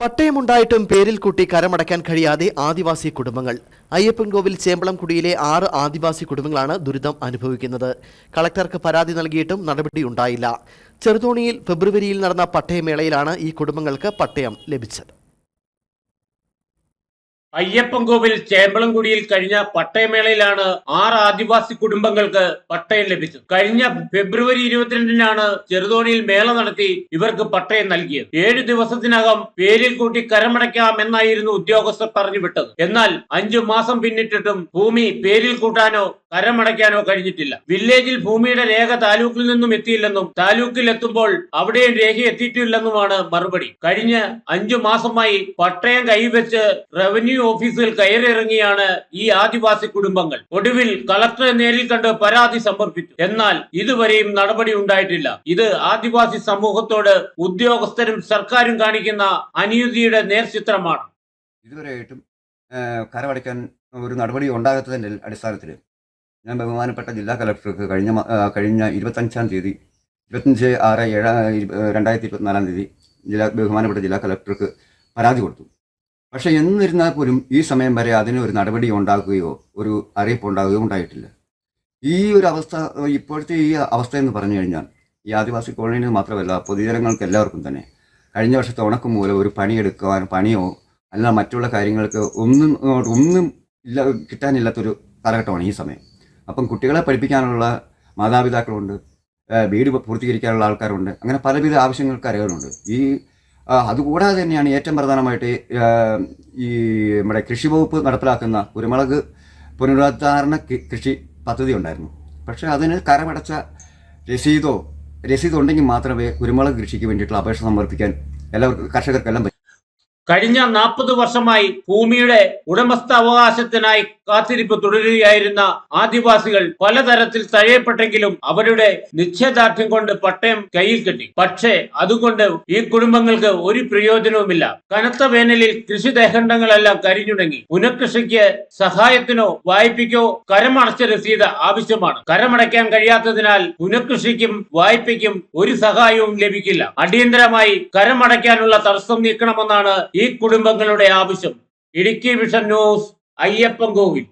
പട്ടയമുണ്ടായിട്ടും പേരിൽ കൂട്ടി കരമടയ്ക്കാൻ കഴിയാതെ ആദിവാസി കുടുംബങ്ങൾ. അയ്യപ്പൻകോവിൽ ചേമ്പളംകുടിയിലെ ആറ് ആദിവാസി കുടുംബങ്ങളാണ് ദുരിതം അനുഭവിക്കുന്നത്. കളക്ടർക്ക് പരാതി നൽകിയിട്ടും നടപടിയുണ്ടായില്ല ചെറുതോണിയിൽ ഫെബ്രുവരിയിൽ നടന്ന പട്ടയമേളയിലാണ് ഈ കുടുംബങ്ങൾക്ക് പട്ടയം ലഭിച്ചത്. അയ്യപ്പൻകോവിൽ ചേമ്പളംകുടിയിൽ കഴിഞ്ഞ പട്ടയമേളയിലാണ് ആറ് ആദിവാസി കുടുംബങ്ങൾക്ക് പട്ടയം ലഭിച്ചത്. കഴിഞ്ഞ ഫെബ്രുവരി ഇരുപത്തിരണ്ടിനാണ് ചെറുതോണിയിൽ മേള നടത്തി ഇവർക്ക് പട്ടയം നൽകിയത്. ഏഴു ദിവസത്തിനകം പേരിൽ കൂട്ടി കരമടയ്ക്കാം എന്നായിരുന്നു ഉദ്യോഗസ്ഥർ പറഞ്ഞു വിട്ടത്. എന്നാൽ അഞ്ചു മാസം പിന്നിട്ടിട്ടും ഭൂമി പേരിൽ കൂട്ടാനോ കരമടയ്ക്കാനോ കഴിഞ്ഞിട്ടില്ല. വില്ലേജിൽ ഭൂമിയുടെ രേഖ താലൂക്കിൽ നിന്നും എത്തിയില്ലെന്നും താലൂക്കിൽ എത്തുമ്പോൾ അവിടെയും രേഖ എത്തിയിട്ടില്ലെന്നുമാണ് മറുപടി. കഴിഞ്ഞ അഞ്ചു മാസമായി പട്ടയം കൈവച്ച് റവന്യൂ ഓഫീസിൽ കയറിയിറങ്ങിയാണ് ഈ ആദിവാസി കുടുംബങ്ങൾ. ഒടുവിൽ കളക്ടറെ നേരിൽ കണ്ട് പരാതി സമർപ്പിച്ചു. എന്നാൽ ഇതുവരെയും നടപടി ഉണ്ടായിട്ടില്ല. ഇത് ആദിവാസി സമൂഹത്തോട് ഉദ്യോഗസ്ഥരും സർക്കാരും കാണിക്കുന്ന അനീതിയുടെ നേർചിത്രമാണ്. ഇതുവരെയായിട്ടും കരമടയ്ക്കാൻ ഒരു നടപടി ഉണ്ടാകാത്തതിന്റെ അടിസ്ഥാനത്തിൽ ഞാൻ ബഹുമാനപ്പെട്ട ജില്ലാ കലക്ടർക്ക് കഴിഞ്ഞ കഴിഞ്ഞ ഇരുപത്തഞ്ചാം തീയതി ഇരുപത്തഞ്ച് ആറ് ഏഴ് രണ്ടായിരത്തി ഇരുപത്തിനാലാം തീയതി ജില്ലാ ബഹുമാനപ്പെട്ട ജില്ലാ കലക്ടർക്ക് പരാതി കൊടുത്തു. പക്ഷേ എന്നിരുന്നാൽ പോലും ഈ സമയം വരെ അതിന് ഒരു നടപടി ഉണ്ടാകുകയോ ഒരു അറിയിപ്പ് ഉണ്ടാകുകയോ ഉണ്ടായിട്ടില്ല. ഈ ഒരു അവസ്ഥ ഇപ്പോഴത്തെ ഈ അവസ്ഥ എന്ന് പറഞ്ഞു കഴിഞ്ഞാൽ ഈ ആദിവാസി കോളനിയിൽ മാത്രമല്ല പൊതുജനങ്ങൾക്ക് എല്ലാവർക്കും തന്നെ. കഴിഞ്ഞ വർഷത്തെ ഉണക്കം മൂലം ഒരു പണിയെടുക്കുവാൻ പണിയോ അല്ല മറ്റുള്ള കാര്യങ്ങൾക്ക് ഒന്നും ഒന്നും ഇല്ല കിട്ടാനില്ലാത്തൊരു കാലഘട്ടമാണ് ഈ സമയം. അപ്പം കുട്ടികളെ പഠിപ്പിക്കാനുള്ള മാതാപിതാക്കളുണ്ട് വീട് പൂർത്തീകരിക്കാനുള്ള ആൾക്കാരുണ്ട് അങ്ങനെ പലവിധ ആവശ്യങ്ങൾക്ക് അറിയാനുണ്ട് ഈ അതുകൂടാതെ തന്നെയാണ് ഏറ്റവും പ്രധാനമായിട്ട് ഈ നമ്മുടെ കൃഷി വകുപ്പ് നടപ്പിലാക്കുന്ന കുരുമുളക് പുനരുദ്ധാരണ കൃഷി പദ്ധതി ഉണ്ടായിരുന്നു. പക്ഷേ അതിന് കരമടച്ച രസീതോ രസീത് ഉണ്ടെങ്കിൽ മാത്രമേ കുരുമുളക് കൃഷിക്ക് വേണ്ടിയിട്ടുള്ള അപേക്ഷ സമർപ്പിക്കാൻ എല്ലാവർക്കും കർഷകർക്കെല്ലാം കഴിഞ്ഞ നാൽപ്പത് വർഷമായി ഭൂമിയുടെ ഉടമസ്ഥാവകാശത്തിനായി കാത്തിരിപ്പ് തുടരുകയായിരുന്ന ആദിവാസികൾ പലതരത്തിൽ തഴയപ്പെട്ടെങ്കിലും അവരുടെ നിശ്ചയദാർഢ്യം കൊണ്ട് പട്ടയം കയ്യിൽ കിട്ടി. പക്ഷേ അതുകൊണ്ട് ഈ കുടുംബങ്ങൾക്ക് ഒരു പ്രയോജനവുമില്ല. കനത്ത വേനലിൽ കൃഷി ദേഹണ്ഡങ്ങളെല്ലാം കരിഞ്ഞുണങ്ങി. പുനഃകൃഷിക്ക് സഹായത്തിനോ വായ്പയ്ക്കോ കരമടച്ച രസീത് ആവശ്യമാണ്. കരമടയ്ക്കാൻ കഴിയാത്തതിനാൽ പുനഃകൃഷിക്കും വായ്പയ്ക്കും ഒരു സഹായവും ലഭിക്കില്ല. അടിയന്തരമായി കരമടയ്ക്കാനുള്ള തടസ്സം നീക്കണമെന്നാണ് ഈ കുടുംബങ്ങളുടെ ആവശ്യം. Idukki vision news Ayyappan Kovil.